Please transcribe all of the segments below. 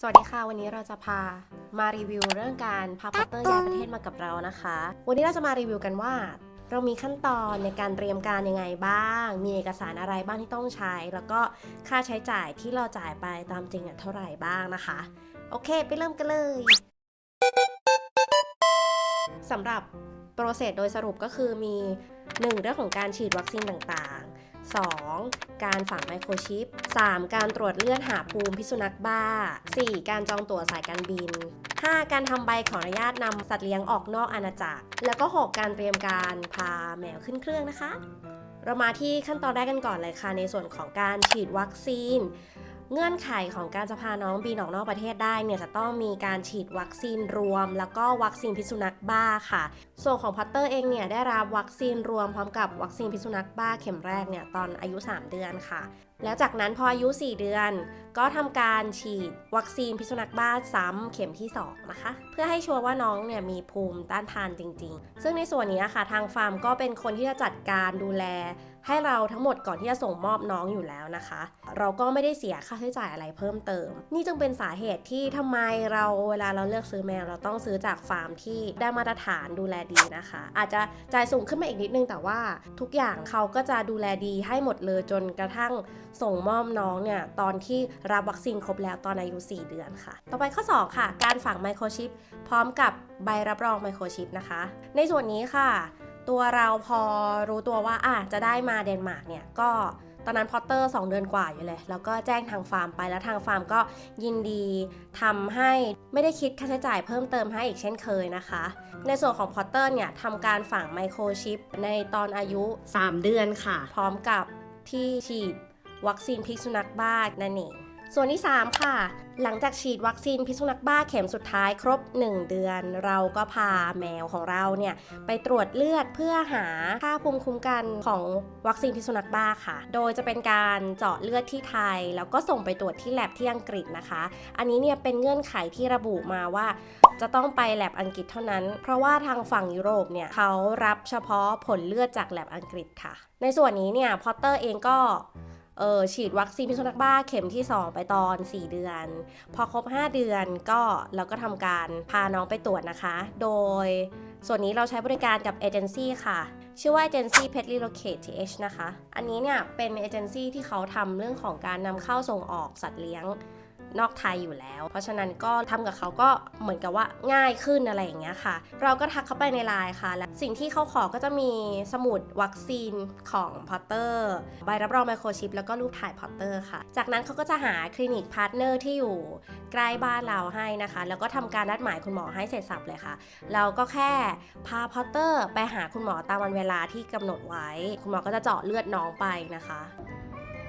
สวัสดีค่ะ วันนี้เราจะพามารีวิวเรื่องการพาพัตเตอร์ย้ายประเทศมากับเรานะคะ วันนี้เราจะมารีวิวกันว่า เรามีขั้นตอนในการเตรียมการยังไงบ้าง มีเอกสารอะไรบ้างที่ต้องใช้ แล้วก็ค่าใช้จ่ายที่เราจ่ายไปตามจริงเนี่ยเท่าไหร่บ้างนะคะ โอเค ไปเริ่มกันเลยสำหรับโปรเซสโดยสรุปก็คือมี 1. เรื่องของการฉีดวัคซีนต่าง 2. การฝังไมโครชิป 3. การตรวจเลือดหาภูมิพิษสุนัขบ้า 4. การจองตั๋วสายการบิน 5. การทำใบขออนุญาตนำสัตว์เลี้ยงออกนอกอาณาจักร แล้วก็ 6. การเตรียมการพาแมวขึ้นเครื่องนะคะ เรามาที่ขั้นตอนแรกกันก่อนเลยค่ะในส่วนของการฉีดวัคซีน เงื่อนไขของการจะพาน้องบินออกนอกประเทศได้เนี่ยจะต้องมีการฉีดวัคซีนรวม แล้วก็วัคซีนพิษสุนัขบ้าค่ะ ส่วนของพัตเตอร์เองเนี่ยได้รับวัคซีนรวมพร้อมกับวัคซีนพิษสุนัขบ้าเข็มแรกเนี่ยตอนอายุ 3 เดือนค่ะ แล้วจากนั้นพออายุ 4 เดือน ก็ทำการฉีดวัคซีนพิษสุนัขบ้าซ้ำเข็มที่ 2 นะคะ เพื่อให้ชัวร์ว่าน้องเนี่ยมีภูมิต้านทานจริง ๆ ซึ่งในส่วนนี้ค่ะทางฟาร์มก็เป็นคนที่จะจัดการดูแล ให้เราทั้งหมดก่อนที่จะส่งมอบน้องอยู่แล้วนะคะ เราก็ไม่ได้เสียค่าใช้จ่ายอะไรเพิ่มเติม นี่จึงเป็นสาเหตุที่ทำไมเราเวลาเราเลือกซื้อแมวเราต้องซื้อจากฟาร์มที่ได้มาตรฐานดูแลดีนะคะ อาจจะจ่ายสูงขึ้นมาอีกนิดนึงแต่ว่าทุกอย่างเขาก็จะดูแลดีให้หมดเลยจนกระทั่งส่งมอบน้องเนี่ยตอนที่รับวัคซีนครบแล้วตอนอายุ 4 เดือนค่ะ ต่อไปข้อ 2 ค่ะ การฝังไมโครชิปพร้อมกับใบรับรองไมโครชิปนะคะ ในส่วนนี้ค่ะ ตัวเราพอรู้ตัวว่าอะจะได้มาเดนมาร์กเนี่ยก็ตอนนั้นพอตเตอร์ 2 เดือนกว่าอยู่เลย แล้วก็แจ้งทางฟาร์มไปแล้วทางฟาร์มก็ยินดีทำให้ไม่ได้คิดค่าใช้จ่ายเพิ่มเติมให้อีกเช่นเคยนะคะ ในส่วนของพอตเตอร์เนี่ยทำการฝังไมโครชิปในตอนอายุ 3 เดือนค่ะ พร้อมกับที่ฉีดวัคซีนพิษสุนัขบ้านั่นเอง ส่วนที่ 3 ค่ะ หลังจากฉีดวัคซีนพิษสุนัขบ้าเข็มสุดท้ายครบ 1 เดือน เราก็พาแมวของเราเนี่ยไปตรวจเลือดเพื่อหาค่าภูมิคุ้มกันของวัคซีนพิษสุนัขบ้าค่ะ โดยจะเป็นการเจาะเลือดที่ไทย แล้วก็ส่งไปตรวจที่แลบที่อังกฤษนะคะ อันนี้เนี่ยเป็นเงื่อนไขที่ระบุมาว่า จะต้องไปแลบอังกฤษเท่านั้น เพราะว่าทางฝั่งยุโรปเนี่ยเขารับเฉพาะผลเลือดจากแลบอังกฤษค่ะ ในส่วนนี้เนี่ยพอตเตอร์เองก็ เออฉีดวัคซีนพิษสุนัขบ้าเข็มที่ 2 ไปตอน 4 เดือน พอครบ 5 เดือนก็เราก็ทำการพาน้องไปตรวจนะคะ โดยส่วนนี้เราใช้บริการกับเอเจนซี่ค่ะ ชื่อว่าเอเจนซี่ Pet Relocate TH นะคะ อันนี้เนี่ยเป็นเอเจนซี่ที่เขาทำเรื่องของการนำเข้าส่งออกสัตว์เลี้ยง นอกไทยอยู่แล้ว เพราะฉะนั้นก็ทำกับเขาก็เหมือนกับว่าง่ายขึ้นอะไรอย่างเงี้ยค่ะ เราก็ทักเข้าไปในไลน์ค่ะ และสิ่งที่เขาขอก็จะมีสมุดวัคซีนของพอตเตอร์ใบรับรองไมโครชิปแล้วก็รูปถ่ายพอตเตอร์ค่ะ จากนั้นเขาก็จะหาคลินิกพาร์ทเนอร์ที่อยู่ใกล้บ้านเราให้นะคะ แล้วก็ทำการนัดหมายคุณหมอให้เสร็จสับเลยค่ะ เราก็แค่พาพอตเตอร์ไปหาคุณหมอตามวันเวลาที่กำหนดไว้ คุณหมอก็จะเจาะเลือดน้องไปนะคะ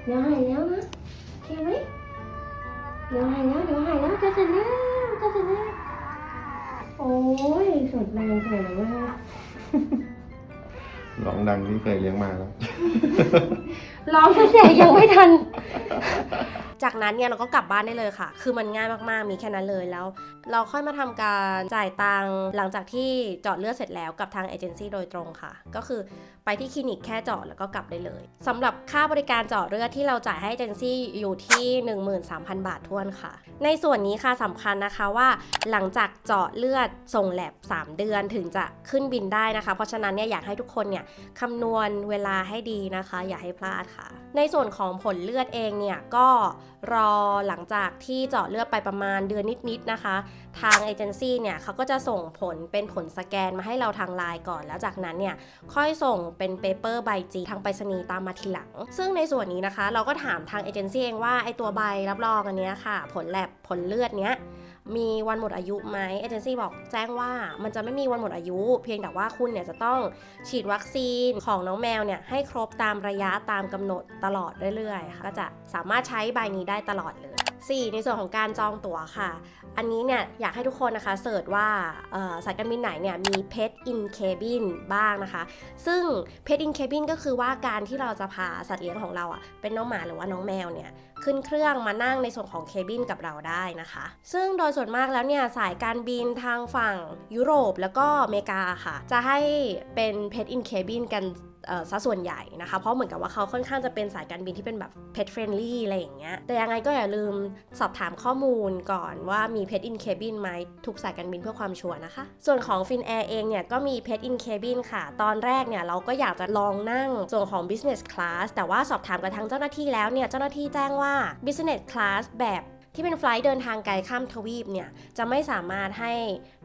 เดี๋ยวหายแล้วนะโอเคไหม เดี๋ยวหายแล้วเดี๋ยวหายแล้วจะเสร็จแล้วจะเสร็จแล้วโอ้ยสุดแรงขนาดนั้นนะคะร้องดังที่เคยเลี้ยงมาแล้ว ร้องตั้งแต่ยังไม่ทัน จากนั้นเนี่ยเราก็กลับบ้านได้เลยค่ะ คือมันง่ายมากๆ มีแค่นั้นเลยแล้ว เราค่อยมาทำการจ่ายตังค์หลังจากที่เจาะเลือดเสร็จแล้วกับทางเอเจนซี่โดยตรงค่ะ ก็คือไปที่คลินิกแค่เจาะแล้วก็กลับได้เลยสำหรับค่าบริการเจาะเลือดที่เราจ่ายให้เอเจนซี่อยู่ที่ 13,000 บาททวนค่ะ ในส่วนนี้ค่ะสำคัญนะคะว่า หลังจากเจาะเลือดส่งแลบ3 เดือนถึงจะขึ้นบินได้นะคะ เพราะฉะนั้นเนี่ยอยากให้ทุกคนเนี่ยคำนวณเวลาให้ดีนะคะ อย่าให้พลาดค่ะ ในส่วนของผลเลือดเองเนี่ยก็ รอหลังจากที่เจาะเลือดไปประมาณเดือนนิดๆนะคะ ทางเอเจนซี่เนี่ยเขาก็จะส่งผลเป็นผลสแกนมาให้เราทางไลน์ก่อน แล้วจากนั้นเนี่ยค่อยส่งเป็นเปเปอร์ใบจีทางไปรษณีย์ตามมาทีหลัง ซึ่งในส่วนนี้นะคะ เราก็ถามทางเอเจนซี่เองว่าไอตัวใบรับรองอันเนี้ยค่ะ ผลแลบผลเลือดเนี้ย มีวันหมดอายุไหมเอเจนซี่บอกแจ้งว่ามันจะไม่มีวันหมดอายุ เพียงแต่ว่าคุณเนี่ยจะต้องฉีดวัคซีนของน้องแมวเนี่ยให้ครบตามระยะตามกำหนดตลอดเรื่อยๆค่ะก็จะสามารถใช้ใบนี้ได้ตลอดเลย 4. ในส่วนของการจองตั๋วค่ะ อันนี้เนี่ยอยากให้ทุกคนนะคะเสิร์ชว่าสายการบินไหนเนี่ยมี Pet in Cabin บ้างนะคะ ซึ่ง Pet in Cabin ก็คือว่าการที่เราจะพาสัตว์เลี้ยงของเราอะ่ะเป็นน้องหมาหรือว่าน้องแมวเนี่ยขึ้นเครื่องมานั่งในส่วนของเคบินกับเราได้นะคะ ซึ่งโดยส่วนมากแล้วเนี่ยสายการบินทางฝั่งยุโรปแล้วก็อเมริกาค่ะ จะให้เป็น Pet in Cabin กัน ซะส่วนใหญ่นะคะ เพราะเหมือนกับว่าเขาค่อนข้างจะเป็นสายการบินที่เป็นแบบ pet friendly อะไรอย่างเงี้ย แต่ยังไงก็อย่าลืมสอบถามข้อมูลก่อนว่ามี pet in cabin ไหมทุกสายการบินเพื่อความชัวร์นะคะ ส่วนของ Finnair เองเนี่ยก็มี pet in cabin ค่ะ ตอนแรกเนี่ยเราก็อยากจะลองนั่งส่วนของ business class แต่ว่าสอบถามกับทางเจ้าหน้าที่แล้วเนี่ยเจ้าหน้าที่แจ้งว่า business class แบบ ที่เป็นไฟลท์เดินทางไกลข้ามทวีปเนี่ยจะไม่สามารถให้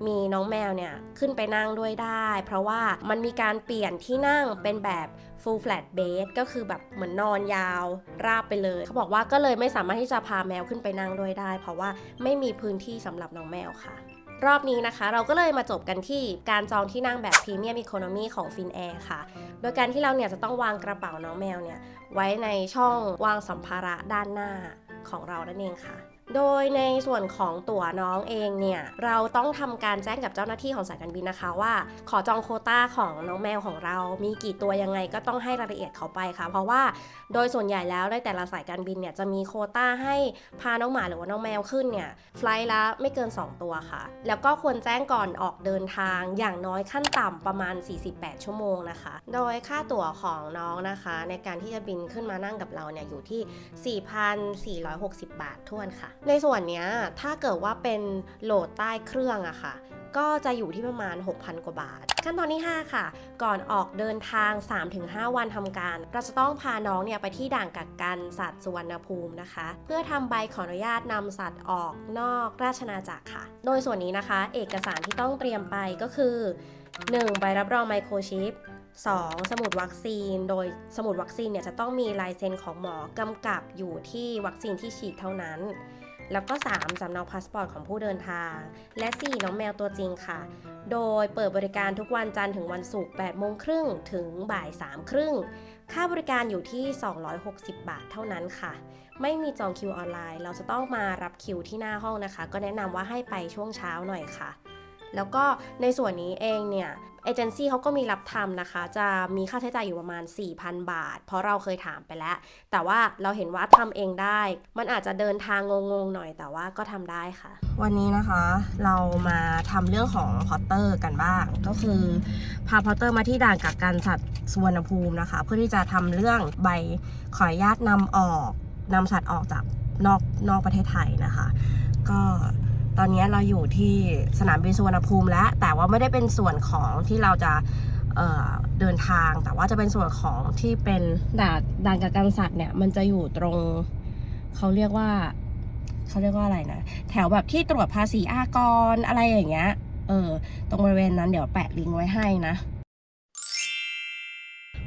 มีน้องแมวเนี่ยขึ้นไปนั่งด้วยได้ เพราะว่ามันมีการเปลี่ยนที่นั่งเป็นแบบ full flat bed ก็คือแบบเหมือนนอนยาว ราบไปเลย เขาบอกว่าก็เลยไม่สามารถที่จะพาแมวขึ้นไปนั่งด้วยได้ เพราะว่าไม่มีพื้นที่สำหรับน้องแมวค่ะรอบนี้นะคะ เราก็เลยมาจบกันที่การจองที่นั่งแบบพรีเมียมอีโคโนมีของ Finnair ค่ะ โดยการที่เราเนี่ยจะต้องวางกระเป๋าน้องแมวเนี่ยไว้ในช่องวางสัมภาระด้านหน้าของเรานั่นเองค่ะ โดยในส่วนของตั๋วน้องเองเนี่ยเราต้องทำการแจ้งกับเจ้าหน้าที่ของสายการบินนะคะว่า ขอจองโคต้าของน้องแมวของเรา มีกี่ตัวยังไงก็ต้องให้รายละเอียดเขาไปค่ะ เพราะว่าโดยส่วนใหญ่แล้วในแต่ละสายการบินเนี่ยจะมีโคต้าให้พาน้องหมาหรือว่าน้องแมวขึ้นเนี่ยไฟล์ละไม่เกิน 2 ตัวค่ะ แล้วก็ควรแจ้งก่อนออกเดินทางอย่างน้อยขั้นต่ำประมาณ 48 ชั่วโมงนะคะ โดยค่าตั๋วของน้องนะคะ ในการที่จะบินขึ้นมานั่งกับเราเนี่ยอยู่ที่ 4,460 บาททวนค่ะในส่วนนี้ถ้าเกิดว่าเป็นโหลดใต้เครื่องอะค่ะ ก็จะอยู่ที่ประมาณ 6,000 กว่าบาท ขั้นตอนที่ 5 ค่ะ ก่อนออกเดินทาง 3-5 วันทำการ เราจะต้องพาน้องเนี่ยไปที่ด่านกักกันสัตว์สุวรรณภูมินะคะ เพื่อทำใบขออนุญาตนำสัตว์ออกนอกราชนาจักรค่ะ โดยส่วนนี้นะคะ เอกสารที่ต้องเตรียมไปก็คือ 1. ใบรับรองไมโครชิป 2. สมุดวัคซีน โดยสมุดวัคซีนเนี่ยจะต้องมีลายเซ็นของหมอกำกับอยู่ที่วัคซีนที่ฉีดเท่านั้น แล้วก็ 3. สำเนาพาสปอร์ตของผู้เดินทาง และ 4. น้องแมวตัวจริงค่ะ โดยเปิดบริการทุกวันจันทร์ถึงวันศุกร์8โมงครึ่งถึงบ่าย3ครึ่ง ค่าบริการอยู่ที่ 260 บาทเท่านั้นค่ะ ไม่มีจองคิวออนไลน์ เราจะต้องมารับคิวที่หน้าห้องนะคะ ก็แนะนำว่าให้ไปช่วงเช้าหน่อยค่ะ แล้วก็ในส่วนนี้เองเนี่ยเอเจนซี่เขาก็มีรับทำนะคะ จะมีค่าใช้จ่ายอยู่ประมาณ 4,000 บาท เพราะเราเคยถามไปแล้ว แต่ว่าเราเห็นว่าทำเองได้ มันอาจจะเดินทางงงๆหน่อยแต่ว่าก็ทำได้ค่ะ วันนี้นะคะเรามาทำเรื่องของพอตเตอร์กันบ้าง ก็คือพาพอตเตอร์มาที่ด่านกักกันสัตว์สุวรรณภูมินะคะ เพื่อที่จะทำเรื่องใบขออนุญาตนำออกนำสัตว์ออกจากนอกนอกประเทศไทยนะคะ ก็ ตอนนี้เราอยู่ที่สนามบินสุวรรณภูมิแล้ว แต่ว่าไม่ได้เป็นส่วนของที่เราจะเอ่อเดินทาง แต่ว่าจะเป็นส่วนของที่เป็นด่านด่านกักกันสัตว์เนี่ย มันจะอยู่ตรงเขาเรียกว่าเขาเรียกว่าอะไรนะ แถวแบบที่ตรวจภาษีอากรอะไรอย่างเงี้ย เออ ตรงบริเวณนั้นเดี๋ยวแปะลิงก์ไว้ให้นะ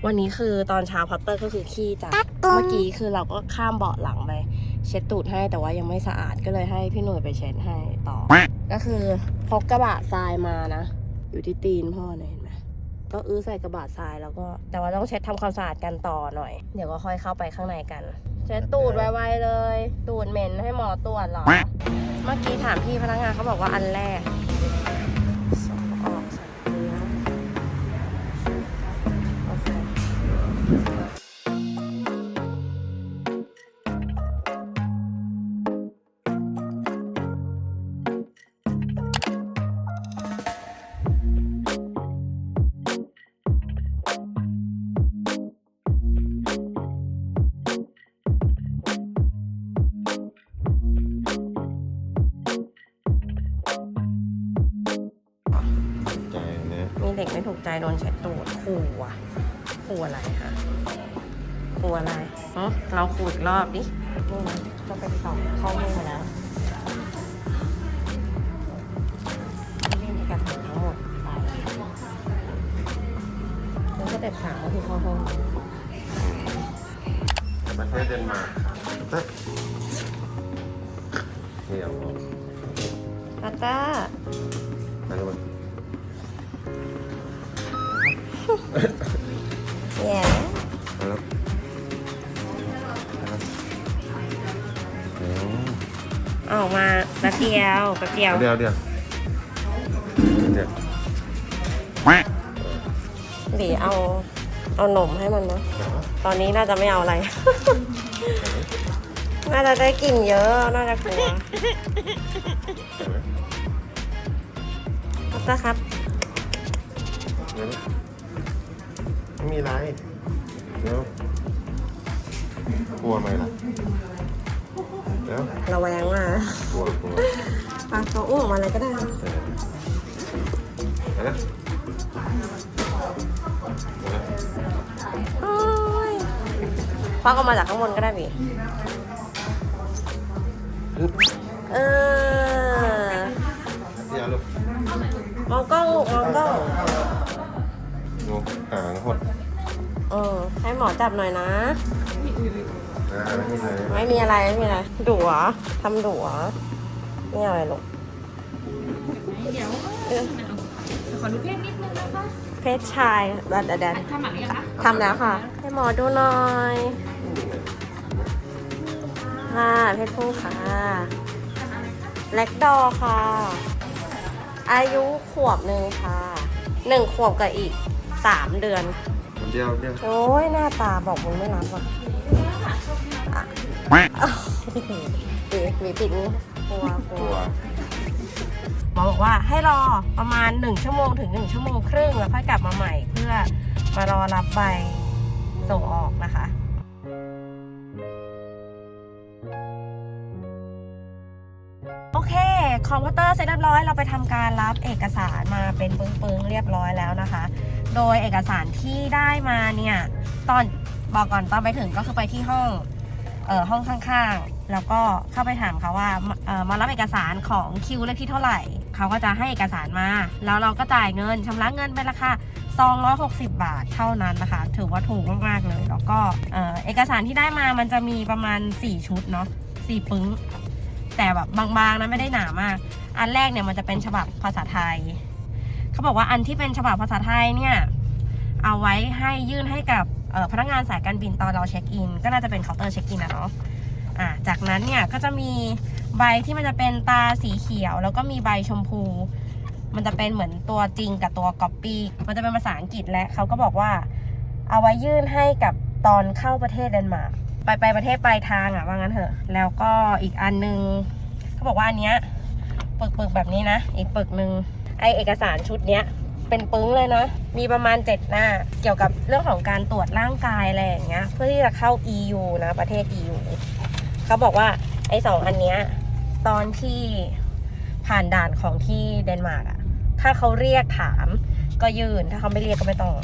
วันนี้คือตอนเช้าพัตเตอร์ก็คือขี้จ้ะ เมื่อกี้คือเราก็ข้ามเบาะหลังไป เช็ดตูดให้แต่ว่ายังไม่สะอาดก็เลยให้พี่หน่วยไปเช็ดให้ต่อ ก็คือพกกระบะทรายมานะ อยู่ที่ตีนพ่อเนี่ยเห็นไหมก็อื้อใส่กระบะทรายแล้วก็ แต่ว่าต้องเช็ดทำความสะอาดกันต่อหน่อย เดี๋ยวก็ค่อยเข้าไปข้างในกัน เช็ดตูดไวๆเลย ตูดเหม็นให้หมอตรวจเหรอ เมื่อกี้ถามพี่พนักงานเขาบอกว่าอันแรก ด็กไม่ถูกใจโดนเช็ดตูดขู่อะขู่อะไรคะขู่อะไรหึเราขู่อีกรอบดินี่นะจะเป็นสองข้อมูลมาแล้วยื่นเอกสารทั้งหมดไปแล้วก็เต็ปสามก็คือเข้าห้องประเทศเดนมาร์กเฮ้ยนี่เอาออกตาต้าอันนี้มันแย่เอาแล้วเอาออกมาแป๊บเดียวแป๊บเดียว เดี๋ยวเดี๋ยวเดี๋ยวหลีเอาเอาหนมให้มันนะ ตอนนี้น่าจะไม่เอาอะไร น่าจะได้กลิ่นเยอะ น่าจะกลัวเห็นไหมพัตเตอครับ ไหมไม่มีไรเดี๋ยวกลัวไหมล่ะเดี๋ยวระแวงมากกลัวกลัวปลาตัวอ้วกออกมาเลยก็ได้เออเห็นไหมโอ้ยควักออกมาจากข้างบนก็ได้พี่ปึ๊บเออพี่เอาลูกมองกล้องลูกมองกล้องงูหางหด เออ ให้หมอจับหน่อยนะ อ่าไม่มีไรไม่มีอะไรไม่มีอะไรดุเหรอทำดุเหรอไม่เอาอะไรลูกเดี๋ยวขอดูเพศนิดนึงนะคะเพศชายเดี๋ยวเดี๋ยวเดี๋ยวทำหมันหรือยังคะทำแล้วค่ะ ให้หมอดูหน่อยค่ะเพศผู้ค่ะแล็กดอร์ค่ะ อายุขวบหนึ่งค่ะหนึ่งขวบกับอีกสามเดือนคน เดียวเดียวโอ้ยหน้าตาบอกมึงไม่รับอะอะปีปีปิดนี้กลัวกลัววหมอบอกว่าให้รอประมาณ 1 ชั่วโมงถึง 1 ชั่วโมงครึ่งแล้วค่อยกลับมาใหม่เพื่อมารอรับใบส่งออกนะคะโอเค คอมพิวเตอร์เสร็จเรียบร้อย เราไปทำการรับเอกสารมาเป็นปึ้งๆเรียบร้อยแล้วนะคะ โดยเอกสารที่ได้มาเนี่ยตอนบอกก่อนตอนไปถึงก็คือไปที่ห้องเอ่อห้องข้างๆ แล้วก็เข้าไปถามเขาว่าเอ่อมารับเอกสารของคิวเลขที่เท่าไหร่ เขาก็จะให้เอกสารมา แล้วเราก็จ่ายเงินชำระเงินเป็นราคา260 บาทเท่านั้นนะคะ ถือว่าถูกมากๆเลย แล้วก็เอ่อเอกสารที่ได้มามันจะมีประมาณ 4 ชุดเนาะ4ปึ้ง แต่แบบบางๆนะไม่ได้หนามาก อันแรกเนี่ยมันจะเป็นฉบับภาษาไทย เขาบอกว่าอันที่เป็นฉบับภาษาไทยเนี่ยเอาไว้ให้ยื่นให้กับพนักงานสายการบินตอนเราเช็คอิน ก็น่าจะเป็นเคาน์เตอร์เช็คอินนะเนาะะจากนั้นเนี่ยก็จะมีใบที่มันจะเป็นตาสีเขียว แล้วก็มีใบชมพู มันจะเป็นเหมือนตัวจริงกับตัวก๊อปปี้มันจะเป็นภาษาอังกฤษและเขาก็บอกว่า เอาไว้ยื่นให้กับตอนเข้าประเทศเดนมาร์กไปไปประเทศปลายทางอะว่างั้นเถอะ แล้วก็อีกอันนึงเขาบอกว่าอันเนี้ยปึกปึกแบบนี้นะ อีกปึกหนึ่ง ไอเอกสารชุดเนี้ยเป็นปึ้งเลยเนาะมีประมาณ 7 หน้า เกี่ยวกับเรื่องของการตรวจร่างกายอะไรอย่างเงี้ยเพื่อที่จะเข้า EU นะประเทศ EU เขาบอกว่าไอสองอันเนี้ยตอนที่ผ่านด่านของที่เดนมาร์กอะถ้าเขาเรียกถามก็ยืนถ้าเขาไม่เรียกก็ไม่ต้อง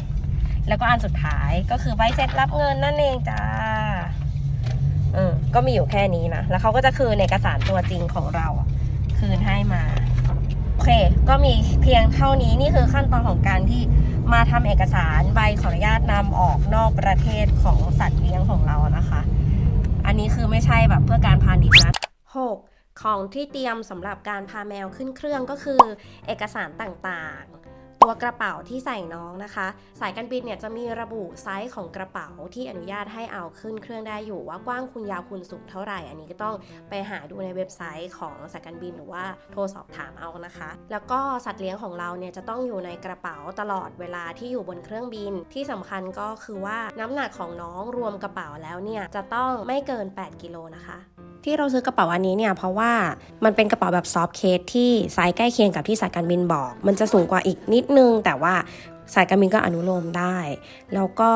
แล้วก็อันสุดท้ายก็คือใบเสร็จรับเงินนั่นเองจ้าเออก็มีอยู่แค่นี้นะ แล้วเขาก็จะคืนเอกสารตัวจริงของเรา คืนให้มา เค ก็มีเพียงเท่านี้นี่คือขั้นตอนของการที่มาทำเอกสารใบขออนุญาตนำออกนอกประเทศของสัตว์เลี้ยงของเรานะคะ อันนี้คือไม่ใช่แบบเพื่อการพาณิชย์นะ 6. ของที่เตรียมสำหรับการพาแมวขึ้นเครื่องก็คือ เอกสารต่างๆ ตัวกระเป๋าที่ใส่น้องนะคะ สายการบินเนี่ยจะมีระบุไซส์ของกระเป๋าที่อนุญาตให้เอาขึ้นเครื่องได้อยู่ว่ากว้างคุณยาวคุณสูงเท่าไหร่ อันนี้ก็ต้องไปหาดูในเว็บไซต์ของสายการบินหรือว่าโทรสอบถามเอานะคะ แล้วก็สัตว์เลี้ยงของเราเนี่ยจะต้องอยู่ในกระเป๋าตลอดเวลาที่อยู่บนเครื่องบิน ที่สำคัญก็คือว่าน้ำหนักของน้องรวมกระเป๋าแล้วเนี่ยจะต้องไม่เกิน 8 กิโลนะคะ ที่เราซื้อกระเป๋าอันนี้เนี่ยเพราะว่ามันเป็นกระเป๋าแบบซอฟต์เคสที่ไซส์ใกล้เคียงกับที่สายการบินบอก มันจะสูงกว่าอีกนิดนึง แต่ว่าสายการบินก็อนุโลมได้ แล้วก็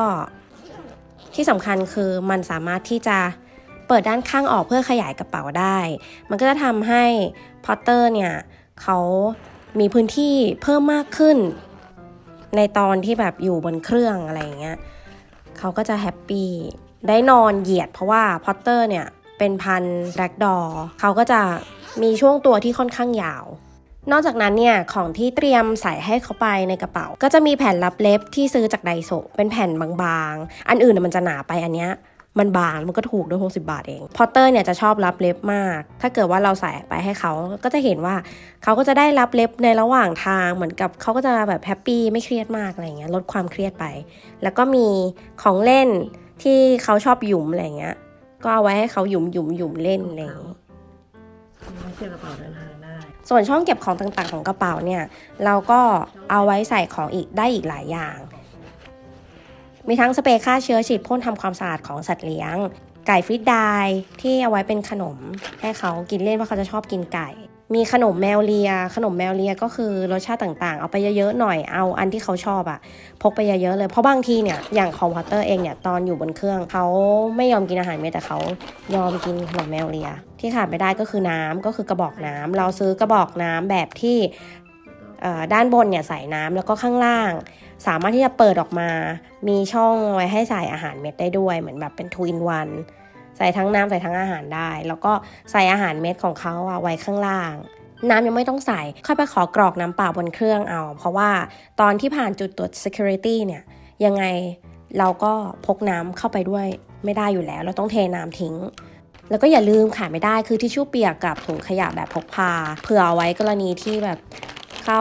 ที่สำคัญคือมันสามารถที่จะเปิดด้านข้างออกเพื่อขยายกระเป๋าได้ มันก็จะทำให้พอตเตอร์เนี่ยเขามีพื้นที่เพิ่มมากขึ้น ในตอนที่แบบอยู่บนเครื่องอะไรอย่างเงี้ยเขาก็จะแฮปปี้ได้นอนเหยียดเพราะว่าพอตเตอร์เนี่ย เป็นพันธุ์แร็กดอเขาก็จะมีช่วงตัวที่ค่อนข้างยาว นอกจากนั้นเนี่ยของที่เตรียมใส่ให้เขาไปในกระเป๋า ก็จะมีแผ่นรับเล็บที่ซื้อจากไดโซเป็นแผ่นบางๆ อันอื่นนะมันจะหนาไปอันเนี้ยมันบางมันก็ถูกด้วย60 บาทเอง พอตเตอร์เนี่ยจะชอบรับเล็บมาก ถ้าเกิดว่าเราใส่ไปให้เขาก็จะเห็นว่าเขาก็จะได้รับเล็บในระหว่างทางเหมือนกับเขาก็จะแบบแฮปปี้ไม่เครียดมากอะไรเงี้ยลดความเครียดไป แล้วก็มีของเล่นที่เขาชอบหยุมอะไรเงี้ย ก็เอาไว้ให้เขาหยุมหยุมหยุมเล่นอะไรอย่างนี้เก็บกระเป๋าเดินทางได้ ส่วนช่องเก็บของต่างๆ ของกระเป๋าเนี่ย เราก็เอาไว้ใส่ของอีกได้อีกหลายอย่าง มีทั้งสเปรย์ฆ่าเชื้อฉีดพ่นทำความสะอาดของสัตว์เลี้ยง ไก่ฟรีดไดร์ที่เอาไว้เป็นขนม ให้เขากินเล่นเพราะเขาจะชอบกินไก่ มีขนมแมวเลีย ขนมแมวเลียก็คือรสชาติต่างๆ เอาไปเยอะๆหน่อย เอาอันที่เขาชอบอะพกไปเยอะๆเลย เพราะบางทีเนี่ย อย่างของพอตเตอร์เองเนี่ยตอนอยู่บนเครื่องเขาไม่ยอมกินอาหารเม็ดแต่เขายอมกินขนมแมวเลีย ที่ขาดไม่ได้ก็คือน้ำก็คือกระบอกน้ำเราซื้อกระบอกน้ำแบบที่ด้านบนเนี่ยใส่น้ำแล้วก็ข้างล่าง สามารถที่จะเปิดออกมา มีช่องไว้ให้ใส่อาหารเม็ดได้ด้วย เหมือนแบบเป็น two in one ใส่ทั้งน้ำใส่ทั้งอาหารได้ แล้วก็ใส่อาหารเม็ดของเขาอะไว้ข้างล่าง น้ำยังไม่ต้องใส่ค่อยไปขอกรอกน้ำเปล่าบนเครื่องเอา เพราะว่าตอนที่ผ่านจุดตรวจ security เนี่ยยังไงเราก็พกน้ำเข้าไปด้วยไม่ได้อยู่แล้ว เราต้องเทน้ำทิ้ง แล้วก็อย่าลืมขาดไม่ได้คือทิชชู่เปียกกับถุงขยะแบบพกพาเผื่อเอาไว้กรณีที่แบบเขา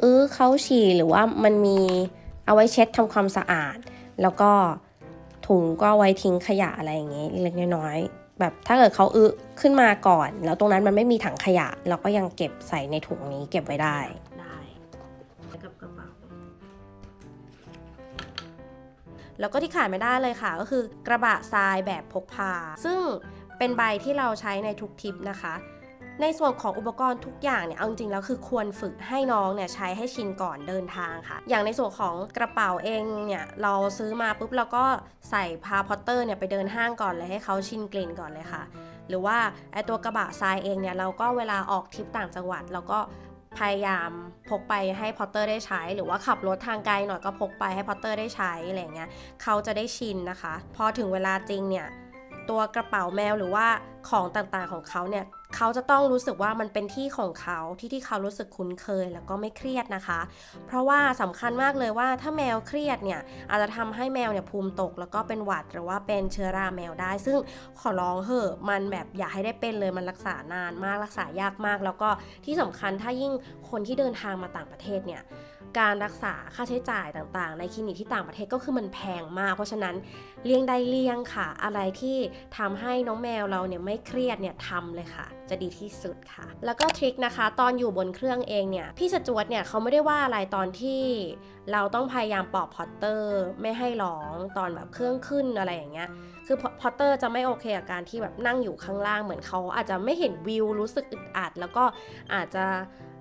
เอื้อเขาฉี่หรือว่ามันมีเอาไว้เช็ดทำความสะอาด แล้วก็ ถุงก็ไว้ทิ้งขยะอะไรอย่างเงี้ยเล็กน้อยแบบถ้าเกิดเขาอื้อขึ้นมาก่อน แล้วตรงนั้นมันไม่มีถังขยะ เราก็ยังเก็บใส่ในถุงนี้เก็บไว้ได้ได้กับกระเป๋าแล้วก็ที่ขาดไม่ได้เลยค่ะ ก็คือกระบะทรายแบบพกพา ซึ่งเป็นใบที่เราใช้ในทุกทริปนะคะ ในส่วนของอุปกรณ์ทุกอย่างเนี่ยเอาจริงแล้วคือควรฝึกให้น้องเนี่ยใช้ให้ชินก่อนเดินทางค่ะ อย่างในส่วนของกระเป๋าเองเนี่ยเราซื้อมาปุ๊บเราก็ใส่พาพอตเตอร์เนี่ยไปเดินห้างก่อนเลยให้เขาชินกลิ่นก่อนเลยค่ะ หรือว่าไอตัวกระบะทรายเองเนี่ยเราก็เวลาออกทริปต่างจังหวัดเราก็พยายามพกไปให้พอตเตอร์ได้ใช้ หรือว่าขับรถทางไกลหน่อยก็พกไปให้พอตเตอร์ได้ใช้อะไรอย่างเงี้ยเขาจะได้ชินนะคะ พอถึงเวลาจริงเนี่ยตัวกระเป๋าแมวหรือว่าของต่างๆของเขาเนี่ย เขาจะต้องรู้สึกว่ามันเป็นที่ของเขาที่ที่เขารู้สึกคุ้นเคยแล้วก็ไม่เครียดนะคะ เพราะว่าสำคัญมากเลยว่าถ้าแมวเครียดเนี่ยอาจจะทำให้แมวเนี่ยภูมิตก แล้วก็เป็นหวัดหรือว่าเป็นเชื้อราแมวได้ ซึ่งขอร้องเหอะมันแบบอย่าให้ได้เป็นเลยมันรักษานานมากรักษายากมาก แล้วก็ที่สำคัญถ้ายิ่งคนที่เดินทางมาต่างประเทศเนี่ยการรักษาค่าใช้จ่ายต่างๆ ในคลินิกที่ต่างประเทศก็คือมันแพงมาก เพราะฉะนั้นเลี่ยงได้เลี่ยงค่ะ อะไรที่ทำให้น้องแมวเราเนี่ยไม่เครียดเนี่ยทำเลยค่ะ จะดีที่สุดค่ะ แล้วก็ทริคนะคะ ตอนอยู่บนเครื่องเองเนี่ย พี่สจวตเนี่ยเขาไม่ได้ว่าอะไรตอนที่เราต้องพยายามปลอบพอตเตอร์ ไม่ให้ร้องตอนแบบเครื่องขึ้นอะไรอย่างเงี้ย คือพอตเตอร์จะไม่โอเคกับการที่แบบนั่งอยู่ข้างล่างเหมือนเขาอาจจะไม่เห็นวิวรู้สึกอึดอัด แล้วก็อาจจะ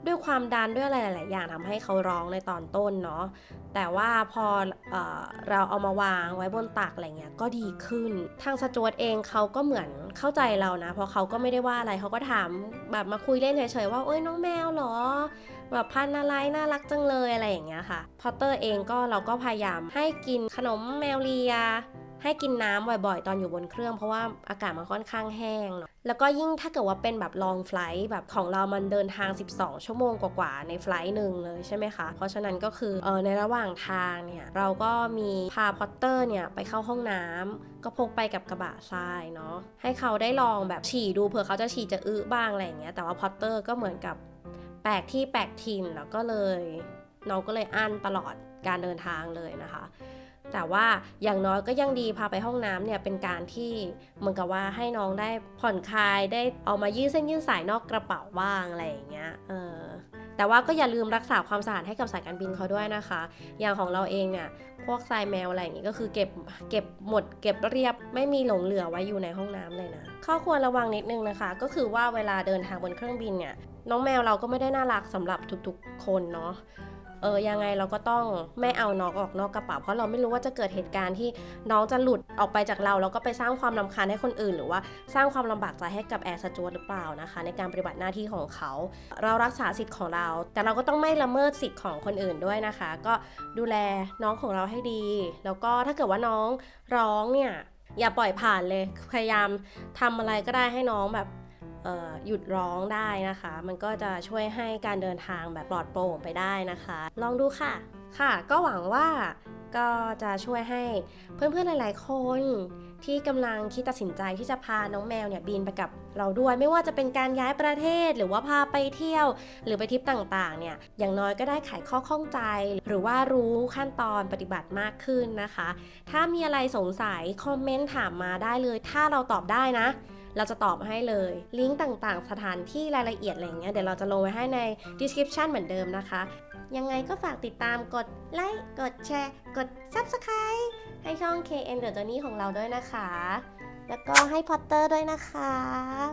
ด้วยความดันด้วยอะไรหลาย ๆ อย่างทำให้เขาร้องในตอนต้นเนาะแต่ว่าพอเอเราเอามาวางไว้บนตักอะไรเงี้ยก็ดีขึ้น ทางสจวตเองเขาก็เหมือนเข้าใจเรานะเพราะเขาก็ไม่ได้ว่าอะไรเขาก็ถามแบบมาคุยเล่นเฉย ๆ ว่าเอ้ยน้องแมวเหรอแบบพันอะไรน่ารักจังเลยอะไรอย่างเงี้ยค่ะ พอตเตอร์เองก็เราก็พยายามให้กินขนมแมวเลีย ให้กินน้ำบ่อยๆ ตอนอยู่บนเครื่อง เพราะว่าอากาศมันค่อนข้างแห้งเนาะแล้วก็ยิ่งถ้าเกิดว่าเป็นแบบ long flight แบบของเรามันเดินทาง 12 ชั่วโมงกว่าๆในไฟลท์หนึ่งเลยใช่ไหมคะ เพราะฉะนั้นก็คือเออในระหว่างทางเนี่ยเราก็มีพาพอตเตอร์เนี่ยไปเข้าห้องน้ำก็พกไปกับกระบะทรายเนาะให้เขาได้ลองแบบฉี่ดูเผื่อเขาจะฉี่จะอื้อบ้างอะไรอย่างเงี้ยแต่ว่าพอตเตอร์ก็เหมือนกับแปลกที่แปลกถิ่นแล้วก็เลยน้องก็เลยอั้นตลอดการเดินทางเลยนะคะ แต่ว่าอย่างน้อยก็ยังดีพาไปห้องน้ำเนี่ยเป็นการที่เหมือนกับว่าให้น้องได้ผ่อนคลายได้ออกมายืดเส้นยืดสายนอกกระเป๋าบ้างอะไรอย่างเงี้ยเออแต่ว่าก็อย่าลืมรักษาความสะอาดให้กับสายการบินเขาด้วยนะคะ อย่างของเราเองเนี่ยพวกทรายแมวอะไรอย่างงี้ก็คือเก็บเก็บหมด เก็บเรียบไม่มีหลงเหลือไว้อยู่ในห้องน้ำเลยนะข้อควรระวังนิดนึงนะคะ ก็คือว่าเวลาเดินทางบนเครื่องบินเนี่ยน้องแมวเราก็ไม่ได้น่ารักสำหรับทุกๆ คนเนาะ เออยังไงเราก็ต้องไม่เอาน้องออกนอกกระเป๋าเพราะเราไม่รู้ว่าจะเกิดเหตุการณ์ที่น้องจะหลุดออกไปจากเรา แล้วก็ไปสร้างความรำคาญให้คนอื่น หรือว่าสร้างความลำบากใจให้กับแอร์สจวตหรือเปล่านะคะ ในการปฏิบัติหน้าที่ของเขา เรารักษาสิทธิ์ของเรา แต่เราก็ต้องไม่ละเมิดสิทธิ์ของคนอื่นด้วยนะคะ ก็ดูแลน้องของเราให้ดี แล้วก็ถ้าเกิดว่าน้องร้องเนี่ยอย่าปล่อยผ่านเลยพยายามทำอะไรก็ได้ให้น้องแบบ หยุดร้องได้นะคะ มันก็จะช่วยให้การเดินทางแบบปลอดโปร่งไปได้นะคะ ลองดูค่ะ ค่ะ ก็หวังว่าก็จะช่วยให้เพื่อนๆหลาย ๆ คนที่กำลังคิดตัดสินใจที่จะพาน้องแมวเนี่ยบินไปกับเราด้วย ไม่ว่าจะเป็นการย้ายประเทศหรือว่าพาไปเที่ยว หรือไปทริปต่างๆ เนี่ยอย่างน้อยก็ได้ไขข้อข้องใจ หรือว่ารู้ขั้นตอนปฏิบัติมากขึ้นนะคะ ถ้ามีอะไรสงสัยคอมเมนต์ถามมาได้เลย ถ้าเราตอบได้นะ เราจะตอบให้เลย ลิงก์ต่างๆ สถานที่รายละเอียดอะไรเงี้ยเดี๋ยวเราจะลงไว้ให้ใน description เหมือนเดิมนะคะ ยังไงก็ฝากติดตามกดไลค์กดแชร์กด subscribe ให้ช่อง KN The Journey ของเราด้วยนะคะ แล้วก็ให้พอตเตอร์ด้วยนะครับ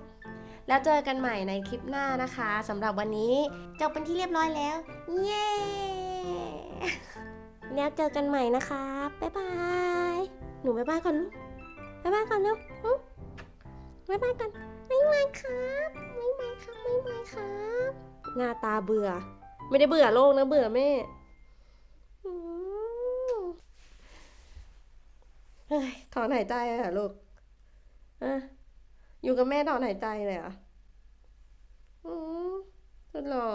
แล้วเจอกันใหม่ในคลิปหน้านะคะสำหรับวันนี้จบเป็นที่เรียบร้อยแล้ว เย้ แล้วเจอกันใหม่นะคะ บ๊ายบาย หนูบ๊ายบายก่อนลูกบ๊ายบายก่อนเร็ว บ๊ายบายก่อนบ๊ายบายครับบ๊ายบายครับบ๊ายบายครับ หน้าตาเบื่อ ไม่ได้เบื่อโลกนะเบื่อแม่อืมเฮ้ยถอนหายใจอะเหรอลูกอะอยู่กับแม่ถอนหายใจเลยเหรอะอืมสุดหล่อ